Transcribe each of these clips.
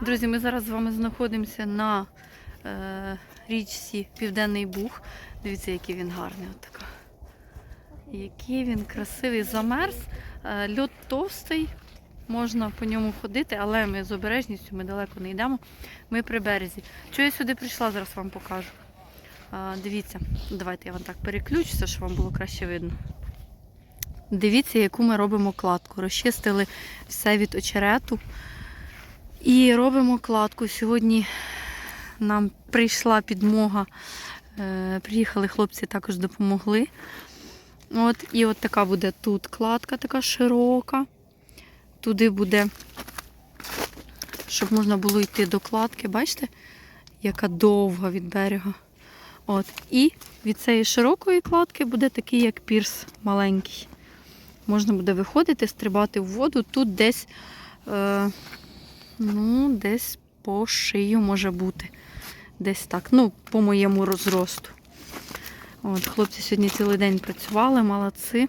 Друзі, ми зараз з вами знаходимося на е, річці Південний Буг. Дивіться, який він гарний. От така. Який він красивий, замерз. Е, льод товстий, можна по ньому ходити, але ми з обережністю, ми далеко не йдемо. Ми при березі. Чого я сюди прийшла, зараз вам покажу. Е, дивіться, давайте я вам так переключуся, щоб вам було краще видно. Дивіться, яку ми робимо кладку. Розчистили все від очерету. І робимо кладку. Сьогодні нам прийшла підмога. Е, Приїхали хлопці, також допомогли. От, і от така буде тут кладка, така широка. Туди буде, щоб можна було йти до кладки. Бачите, яка довга від берега. От. І від цієї широкої кладки буде такий, як пірс маленький. Можна буде виходити, стрибати в воду. Тут десь. Е, Ну, десь по шию може бути. Десь так. Ну, по моєму розросту. От, хлопці сьогодні цілий день працювали, молодці.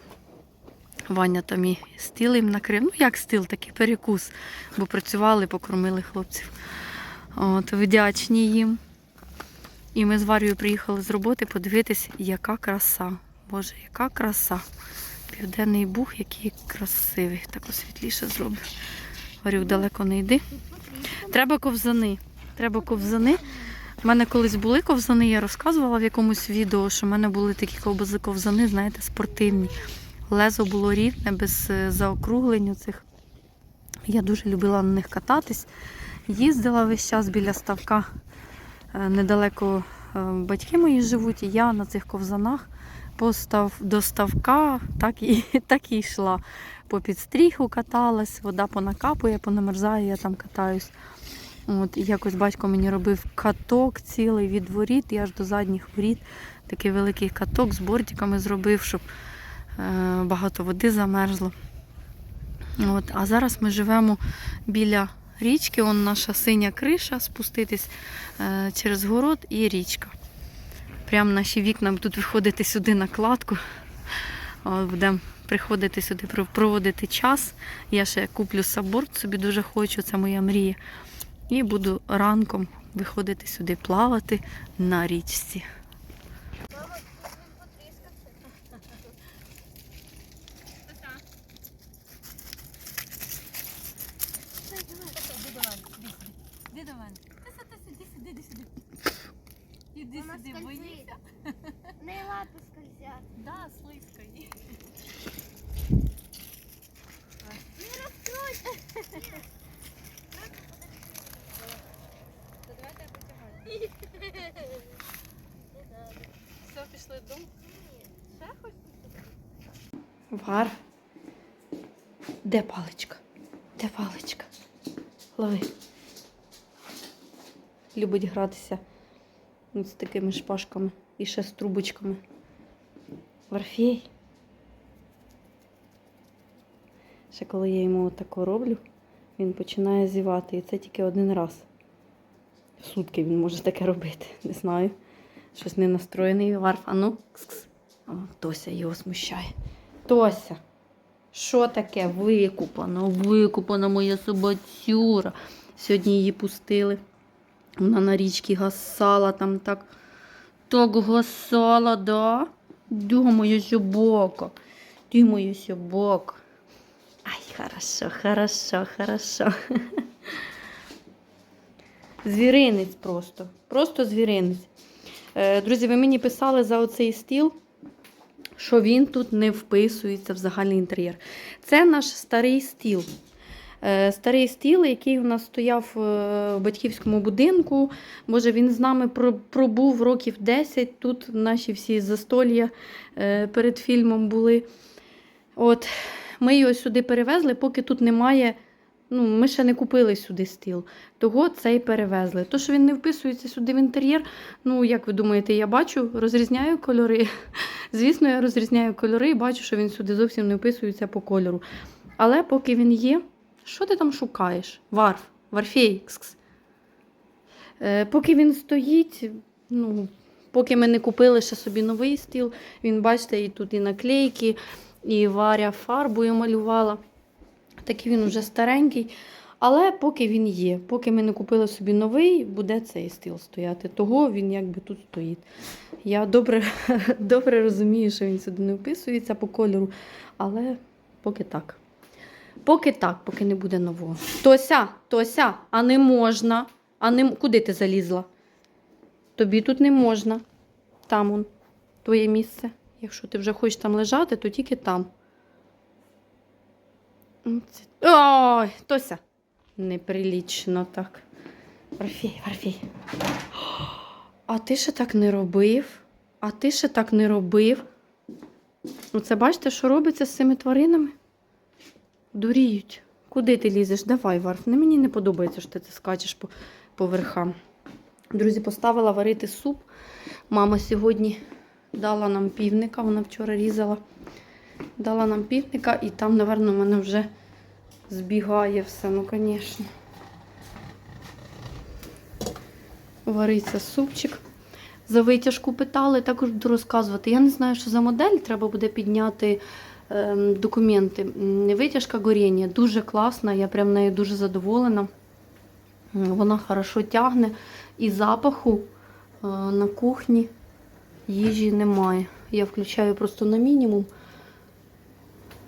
Ваня там і стіл їм накрив. Ну, як стіл, такий перекус. Бо працювали, покормили хлопців. От, вдячні їм. І ми з Варією приїхали з роботи подивитись, яка краса. Боже, яка краса. Південний Буг, який красивий. Так освітліше зроблю. Говорю, далеко не йди. Треба ковзани. Треба ковзани. У мене колись були ковзани, я розказувала в якомусь відео, що в мене були такі ковзани, знаєте, спортивні. Лезо було рівне, без е, заокруглень цих. Я дуже любила на них кататись. Їздила весь час біля ставка. Е, Недалеко е, батьки мої живуть, і я на цих ковзанах постав до ставка, так і, так і йшла по підстріху каталась, вода понакапує, понамерзає, я там катаюсь. От, і якось батько мені робив каток цілий від воріт і аж до задніх воріт. Такий великий каток з бортиками зробив, щоб е, багато води замерзло. От, а зараз ми живемо біля річки, он наша синя криша, спуститись е, через город і річка. Прямо наші вікна будуть виходити сюди на кладку. Будемо приходити сюди, пров- проводити час. Я ще куплю саборт, собі дуже хочу, це моя мрія. І буду ранком виходити сюди плавати на річці. Іди до мене. Іди сюди, іди сюди. Іди Вона скользить. Не лапи скользять. Да, слизько їй. Не розкройте. Давайте я потягаю. Все, пішли додому. Ще хочеш? Вар. Де паличка? Де паличка? Лови. Любить гратися з такими шпажками і ще з трубочками. Варфій. Ще коли я йому тако роблю, він починає зівати. І це тільки один раз. В сутки він може таке робити. Не знаю. Щось не настроєний варф. А ну, кс-кс. Тося його смущає. Тося, що таке? Викупано, викупана моя собацюра. Сьогодні її пустили. Вона на річці гасала там так. Так гасала, да? Моя собака? Моя собака? Ай, хорошо, хорошо, хорошо. Звіринець просто. Просто звіринець. Е, Друзі, ви мені писали за оцей стіл, що він тут не вписується в загальний інтер'єр. Це наш старий стіл. Е, Старий стіл, який у нас стояв е, в батьківському будинку. Може, він з нами пробув років 10. Тут наші всі застолля е, перед фільмом були. От, ми його сюди перевезли, поки тут немає. Ну, ми ще не купили сюди стіл. Того цей перевезли. То, що він не вписується сюди в інтер'єр, ну, як ви думаєте, я бачу, розрізняю кольори. Звісно, я розрізняю кольори і бачу, що він сюди зовсім не вписується по кольору. Але поки він є, що ти там шукаєш? Варф, Варфейкс. Е, поки він стоїть, ну, поки ми не купили ще собі новий стіл, він, бачите, і тут і наклейки, і Варя фарбою малювала. Такий він уже старенький. Але поки він є, поки ми не купили собі новий, буде цей стіл стояти. Того він якби тут стоїть. Я добре, добре розумію, що він сюди не вписується по кольору, але поки так. Поки так, поки не буде нового. Тося, Тося, а не можна. А не куди ти залізла? Тобі тут не можна. Там он, твоє місце. Якщо ти вже хочеш там лежати, то тільки там. Ой, Тося. Неприлічно так. Варфій, Варфій. А ти ще так не робив? А ти ще так не робив? Ну, це бачите, що робиться з цими тваринами? Дуріють. Куди ти лізеш? Давай, Варф. Не мені не подобається, що ти це скачеш по, по верхам. Друзі, поставила варити суп. Мама сьогодні дала нам півника, вона вчора різала. Дала нам півника, і там, напевно, в мене вже збігає все, ну, звісно. Вариться супчик. За витяжку питали, також буду розказувати. Я не знаю, що за модель, треба буде підняти ем, документи. Витяжка горіння дуже класна, я прям нею дуже задоволена. Вона хорошо тягне і запаху е, на кухні їжі немає. Я включаю просто на мінімум.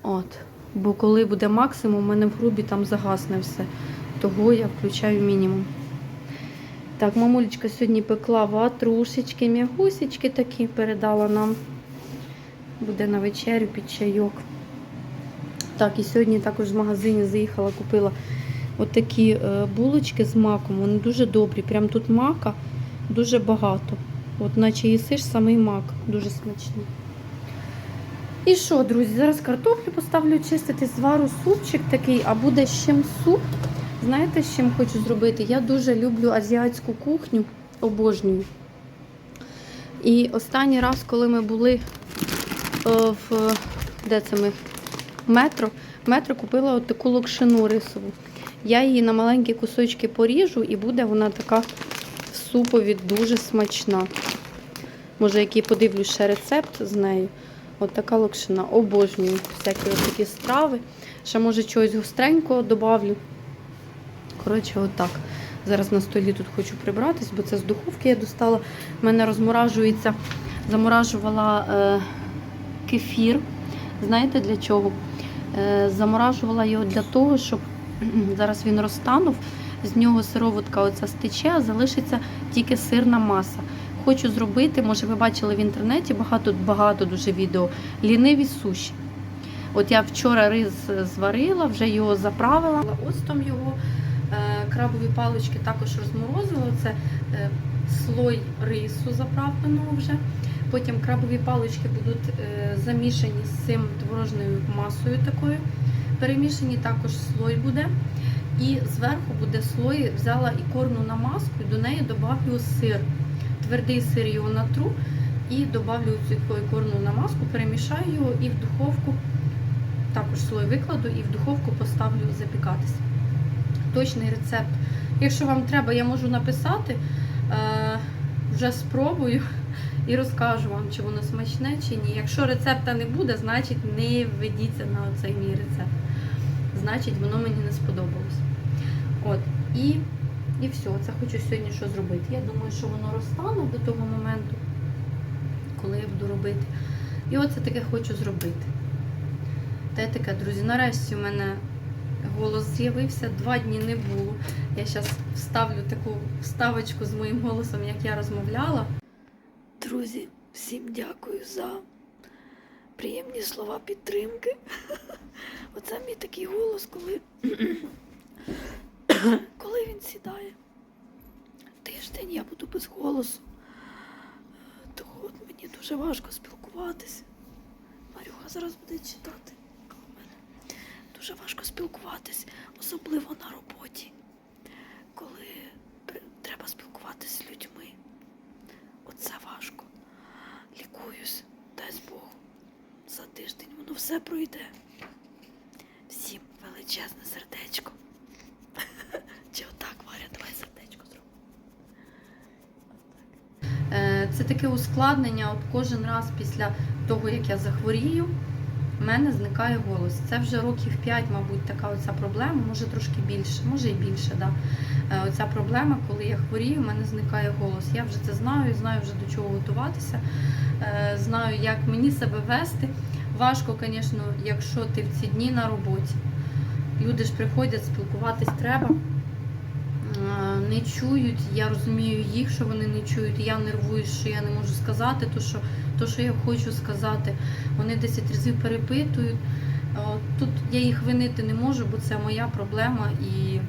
От. Бо коли буде максимум, у мене в грубі там загасне все. Того я включаю мінімум. Так, мамулечка сьогодні пекла ватрушечки, м'ягусечки такі передала нам. Буде на вечерю під чайок. Так, і сьогодні також в магазині заїхала, купила отакі е, булочки з маком. Вони дуже добрі. Прям тут мака дуже багато. От наче їсиш самий мак, дуже смачний. І що, друзі, зараз картоплю поставлю чистити, звару супчик такий, а буде з чим суп. Знаєте, з чим хочу зробити? Я дуже люблю азіатську кухню, обожнюю. І останній раз, коли ми були е, в де це ми? метро, метро купила от таку локшину рисову. Я її на маленькі кусочки поріжу і буде вона така в супові дуже смачна. Може, який подивлюсь ще рецепт з нею. От така локшина. Обожнюю всякі от такі страви. Ще може чогось гостренького добавлю. Коротше, отак. Зараз на столі тут хочу прибратись, бо це з духовки я достала. У мене розморажується, заморажувала е, кефір. Знаєте для чого? Е, заморажувала його для того, щоб зараз він розтанув, з нього сироватка оця стече, а залишиться тільки сирна маса. Хочу зробити, може ви бачили в інтернеті багато, багато дуже відео, ліниві суші. От я вчора рис зварила, вже його заправила. Оцтом його Е, крабові палички також розморозила. Це е, слой рису заправленого вже. Потім крабові палички будуть е, замішані з цим творожною масою такою. Перемішані також слой буде. І зверху буде слой, взяла і корну намазку, і до неї додавлю сир. Твердий сир його натру і додавлю цю корну намазку, перемішаю його і в духовку, також слой викладу і в духовку поставлю запікатися точний рецепт. Якщо вам треба, я можу написати, е, вже спробую і розкажу вам, чи воно смачне, чи ні. Якщо рецепта не буде, значить не ведіться на цей мій рецепт. Значить, воно мені не сподобалось. От, і, і все, це хочу сьогодні що зробити. Я думаю, що воно розтане до того моменту, коли я буду робити. І оце таке хочу зробити. Те таке, друзі, нарешті у мене голос з'явився, два дні не було. Я зараз вставлю таку вставочку з моїм голосом, як я розмовляла. Друзі, всім дякую за приємні слова підтримки. Оце мій такий голос, коли, коли він сідає. Тиждень я буду без голосу. Того мені дуже важко спілкуватися. Марюха зараз буде читати. Дуже важко спілкуватись, особливо на роботі, коли треба спілкуватися з людьми. Оце важко. Лікуюсь, дай Бог. За тиждень воно все пройде. Всім величезне сердечко. Чи отак, Варя, давай сердечко зробимо. Е, Це таке ускладнення. От кожен раз після того, як я захворію, в мене зникає голос. Це вже років 5, мабуть, така оця проблема, може трошки більше, може і більше. Да. Е, Оця проблема, коли я хворію, в мене зникає голос. Я вже це знаю, знаю вже до чого готуватися, е, знаю, як мені себе вести. Важко, звісно, якщо ти в ці дні на роботі. Люди ж приходять, спілкуватись треба. Е, Не чують, я розумію їх, що вони не чують. Я нервуюсь, що я не можу сказати, то що, то, що я хочу сказати. Вони 10 разів перепитують. Е, Тут я їх винити не можу, бо це моя проблема. І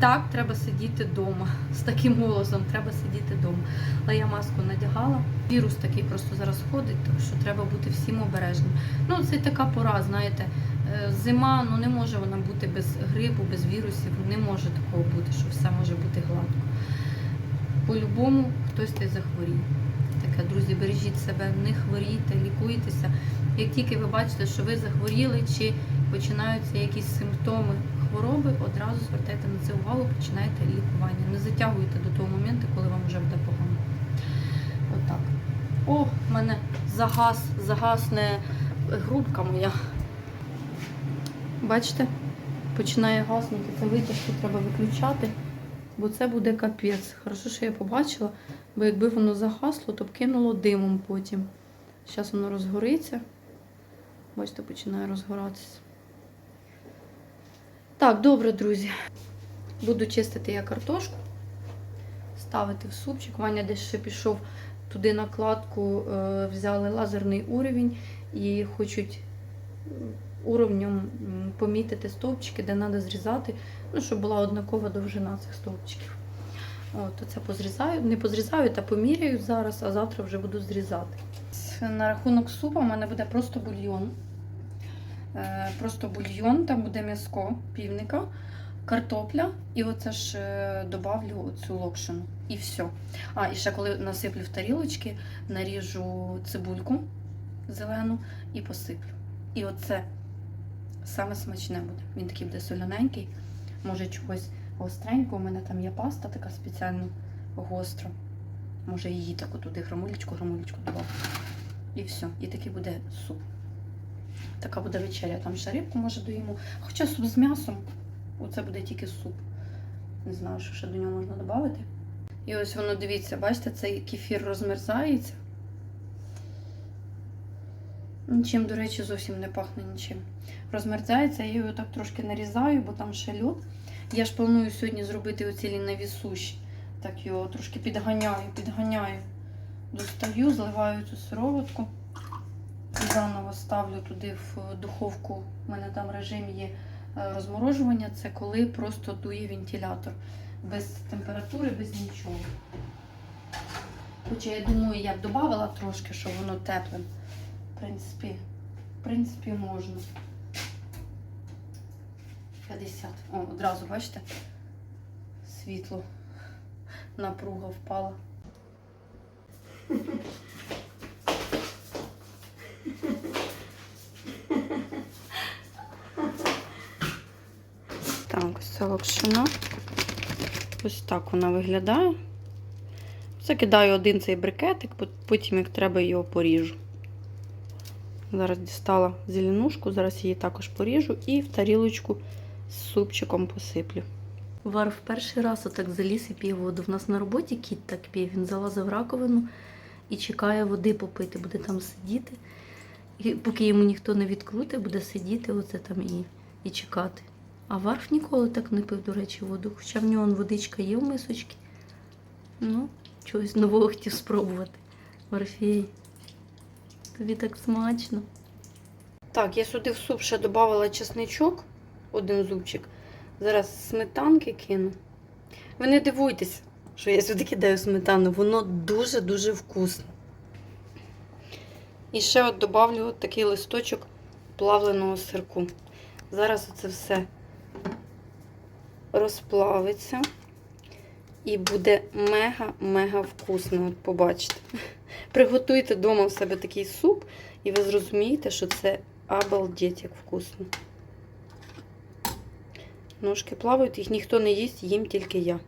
так, треба сидіти вдома. З таким голосом треба сидіти вдома. Але я маску надягала. Вірус такий просто зараз ходить, так що треба бути всім обережним. Ну, це така пора, знаєте. Е, Зима ну не може вона бути без грипу, без вірусів. Не може такого бути, що все може бути гладко. По-любому хтось та й захворіє. Таке, друзі, бережіть себе, не хворійте, лікуйтеся. Як тільки ви бачите, що ви захворіли чи починаються якісь симптоми хвороби, одразу звертайте на це увагу, починайте лікування. Не затягуйте до того моменту, коли вам вже буде погано. Отак. О, в мене загас, загасне грудка моя. Бачите? Починає гаснути. Це витяжку треба виключати, бо це буде капець. Хорошо, що я побачила, бо якби воно загасло, то б кинуло димом потім. Зараз воно розгориться. Бачите, починає розгоратися. Так, добре, друзі. Буду чистити я картошку, ставити в супчик. Ваня десь ще пішов туди накладку, е, взяли лазерний уровень і хочуть уровнем помітити стовпчики, де треба зрізати, ну, щоб була однакова довжина цих стовпчиків. От, це позрізаю, не позрізаю, та поміряю зараз, а завтра вже буду зрізати. На рахунок супу в мене буде просто бульйон. Е, Просто бульйон, там буде м'яско півника, картопля, і оце ж е, добавлю цю локшину. І все. А, і ще коли насиплю в тарілочки, наріжу цибульку зелену і посиплю. І оце саме смачне буде. Він такий буде соляненький, може чогось гостренького. У мене там є паста така спеціально гостра. Може її таку туди грамулечку, грамулечку добавлю. І все. І такий буде суп. Така буде вечеря. Там ще рибку може доїмо. Хоча суп з м'ясом. Оце буде тільки суп. Не знаю, що ще до нього можна додати. І ось воно, дивіться, бачите, цей кефір розмерзається. Нічим, до речі, зовсім не пахне нічим. Розмерзається, я його так трошки нарізаю, бо там ще льод. Я ж планую сьогодні зробити оці ліниві суші. Так його трошки підганяю, підганяю. Достаю, зливаю цю сироватку. Заново ставлю туди в духовку. У мене там режим є е, розморожування. Це коли просто дує вентилятор. Без температури, без нічого. Хоча я думаю, я б додавала трошки, щоб воно тепле. В принципі, в принципі, можна. 50. О, одразу, бачите? Світло. Напруга впала. Так, ось це локшина. Ось так вона виглядає. Закидаю один цей брикетик, потім, як треба, його поріжу. Зараз дістала зеленушку, зараз її також поріжу і в тарілочку з супчиком посиплю. Вар в перший раз отак заліз і п'є воду. В нас на роботі кіт так п'є. Він залазив раковину і чекає води попити, буде там сидіти. І поки йому ніхто не відкрутить, буде сидіти оце там і, і чекати. А Варф ніколи так не пив, до речі, воду. Хоча в нього водичка є в мисочці. Ну, чогось нового хотів спробувати. Варфій. Тобі так смачно. Так, я сюди в суп ще додавала чесничок, один зубчик. Зараз сметанки кину. Ви не дивуйтесь, що я сюди кидаю сметану. Воно дуже-дуже вкусне. І ще от додавлю такий листочок плавленого сирку. Зараз це все розплавиться. І буде мега-мега вкусно. От побачите. Приготуйте вдома в себе такий суп, і ви зрозумієте, що це обалдеть як вкусно. Ножки плавають, їх ніхто не їсть, їм тільки я.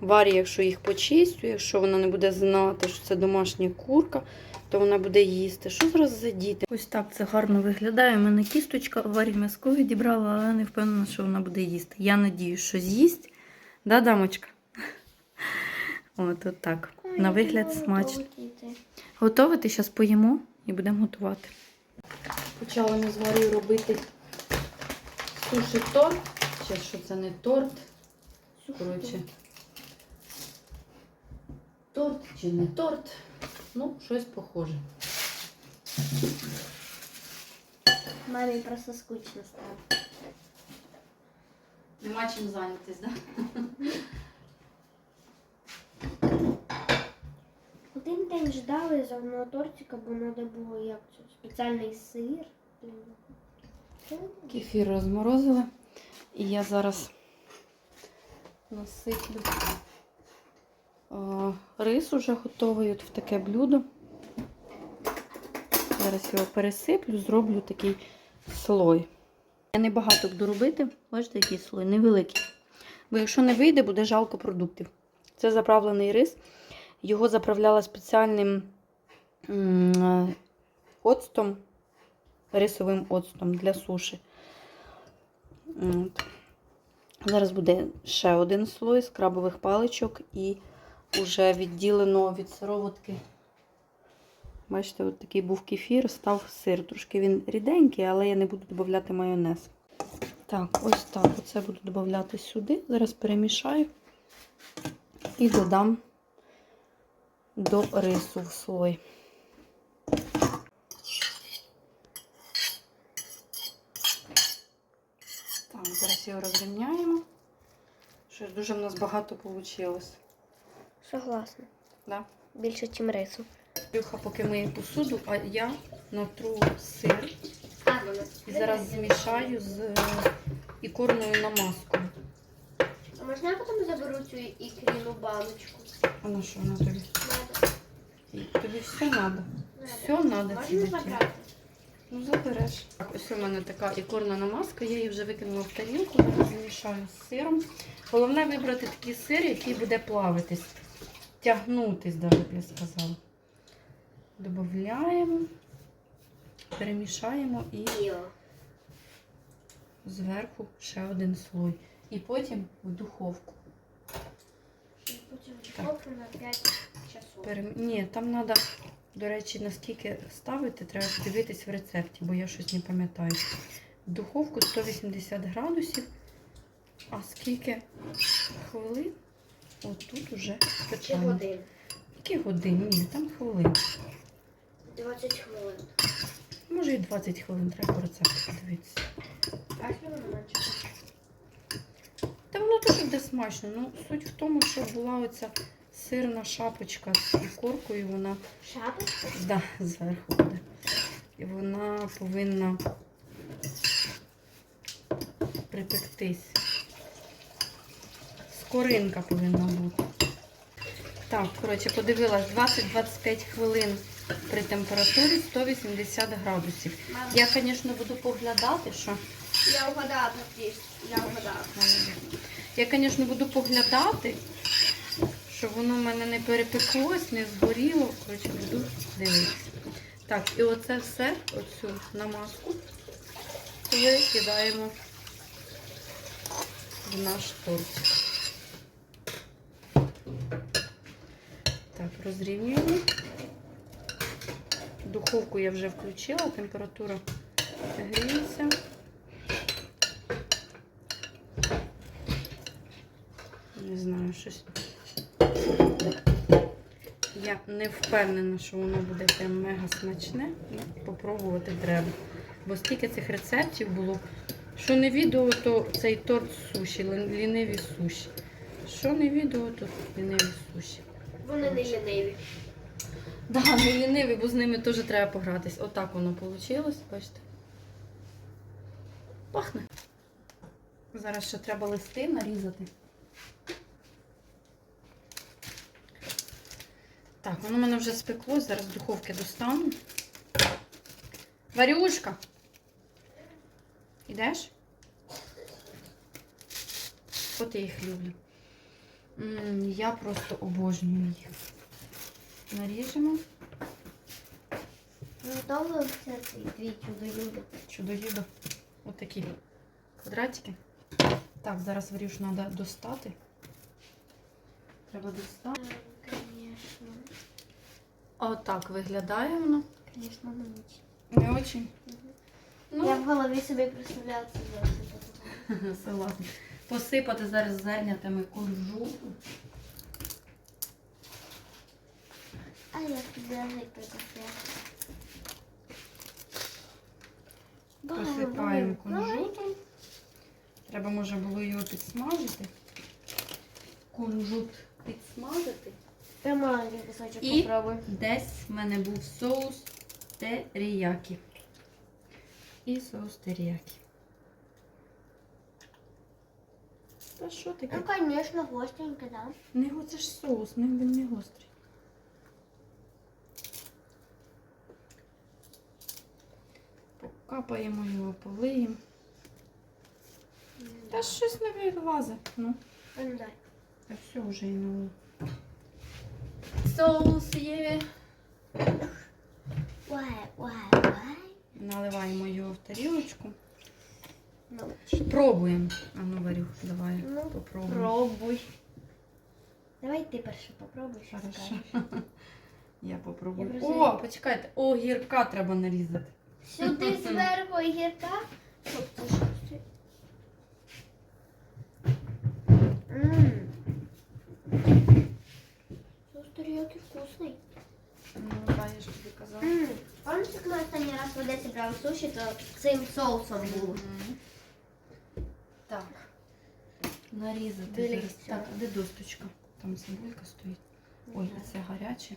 Варі, якщо їх почистю, якщо вона не буде знати, що це домашня курка, то вона буде їсти. Що зараз за діти? Ось так це гарно виглядає. У мене кісточка варі м'язко відібрала, але не впевнена, що вона буде їсти. Я надію, що з'їсть. Да, дамочка? От, от так. На вигляд смачно. Готовити, зараз поїмо і будемо готувати. Почали ми з Варією робити суші торт. Чи що це не торт? Коротше. Торт чи не торт? Ну, щось похоже. Мамі просто скучно стало. Нема чим зайнятись, так? Один день ждали одного тортика, бо треба було як спеціальний сир. Кефір розморозили. І я зараз насиплю О, рис уже готовий от в таке блюдо. Зараз його пересиплю, зроблю такий слой. Я не багато буду робити, бачите, який слой, невеликий. Бо якщо не вийде, буде жалко продуктів. Це заправлений рис. Його заправляла спеціальним е, оцтом, рисовим оцтом для суші. От. Зараз буде ще один слой з крабових паличок і вже відділено від сироватки. Бачите, от такий був кефір, став сир. Трошки він ріденький, але я не буду додати майонез. Так, ось так. Оце буду додати сюди. Зараз перемішаю і додам до рису в слой. Так, зараз його розрівняємо. Щось дуже в нас багато вийшло. Согласна. Да? Більше, ніж рису. Люха поки миє посуду, а я натру сир і зараз змішаю з ікорною намазкою. А можна я потім заберу цю ікріну баночку? А на що вона тобі? Тобі все треба. Все треба Можна Ну, забереш. Ось у мене така ікорна намазка, я її вже викинула в тарілку, змішаю з сиром. Головне вибрати такий сир, який буде плавитись, тягнутись, навіть я сказала. Додаємо, перемішаємо і зверху ще один слой. І потім в духовку. Духовку на 5 часов. Перем... Ні, там треба, до речі, наскільки ставити, треба дивитись в рецепті, бо я щось не пам'ятаю. Духовку 180 градусів. А скільки хвилин? От тут уже Чи питання. годин? Які години? Ні, там хвилин. 20 хвилин. Може і 20 хвилин, треба по рецепту подивитися. А воно менше? Та воно теж буде смачно. Ну, суть в тому, що була оця сирна шапочка з ікоркою, вона Шапочка? Да, зверху буде. І вона повинна припектись. Скоринка повинна бути. Так, коротше, подивилась 20-25 хвилин при температурі 180 градусів. Мама, Я, звісно, буду поглядати, що. я угадала. Я угадала. Я, звісно, буду поглядати, щоб воно в мене не перепеклось, не згоріло. Коротше, буду дивитися. Так, і оце все, оцю намазку, викидаємо в наш торт. Так, розрівнюємо. Духовку я вже включила, температура гріється. Не знаю, щось. Я не впевнена, що воно буде прям мега смачне. Ну, попробувати треба. Бо стільки цих рецептів було. Що не відео, то цей торт суші, ліниві суші. Що не відео, то ліниві суші. Вони не ліниві. Да, не ліниві, бо з ними теж треба погратись. Отак воно вийшло, бачите. Пахне. Зараз ще треба листи нарізати. Так, воно в мене вже спеклось, зараз духовки достану. Варюшка. Ідеш? От я їх люблю. М, Я просто обожнюю їх. Наріжемо Готовий все цей твій чудо-юдо. чудо-юдо. Отакі квадратики. Так, зараз вирішу, треба достати. Треба достати. Отак виглядає воно. Звісно, не дуже. Не очень. Ну, Я в голові собі представляю це. Согласна. Посипати зараз зернятами кунжуту. А я піде кафе. Посипаємо кунжутом. Треба, може, було його підсмажити. Кунжут підсмажити. Я маленький кусочок І- попробую. Десь в мене був соус теріякі. І соус теріякі. Та що таке? Ну, звісно, гостенько, да. Не го- це ж соус, не, він не гострий. Покапаємо його, полиємо. Та щось не вилазить. Ну, ну дай. та все вже і ну. Соус є. Наливаємо його в тарілочку. Ну, Пробуємо. А ну, Варюх, давай Ну, попробуємо. пробуй. Давай ти перше попробуй, що Хорошо. скажеш. Я попробую. Я просто- О, почекайте, огірка треба нарізати. Сюди зверху гірка. Тобто, що терiyaki вкусний. Ну, давай, я ж тобі казала. Ммм. Пам'ятаєш, як ми останній раз в Одесі брали суші, то цим соусом було. Мгм. Так. Нарізати Біля зараз. Так, а де досточка? Там цибулька стоїть. Ой, Да. це гаряче.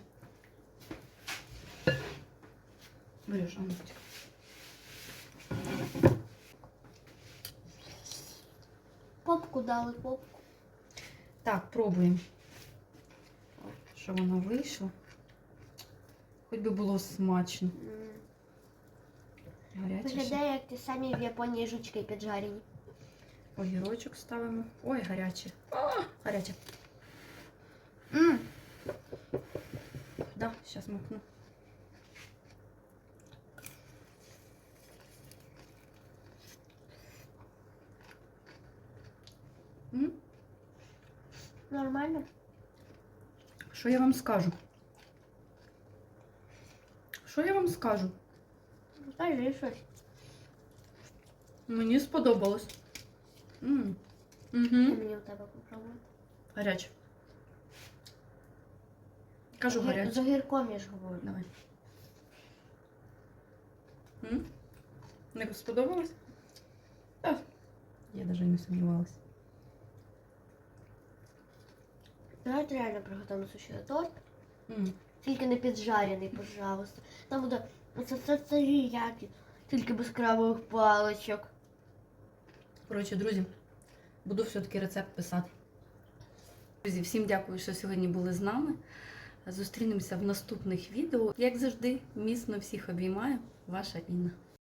Береш, а ну. Попку дали, попку. Так, пробуємо. Що воно вийшло. Хоч би було смачно. Гаряче. Виглядає, як ті самі в Японії жучки піджарені. Огірочок ставимо. Ой, гаряче. А, гаряче. Да, сейчас макну. М? Нормально. Що я вам скажу? Що я вам скажу? Скажи щось. Мені сподобалось. М. Дай Угу. мені у тебе попробувати. Гаряче. Кажу Огір- гаряче. З огірком я ж говорю. Давай. М? Не сподобалось? Так. Я навіть не сумнівалася. Давайте реально приготуємо суші торт. М. Тільки не піджарений, пожалуйста. Там буде це теріякі, тільки без крабових паличок. Коротше, друзі, буду все-таки рецепт писати. Друзі, всім дякую, що сьогодні були з нами. Зустрінемося в наступних відео. Як завжди, міцно всіх обіймаю. Ваша Інна.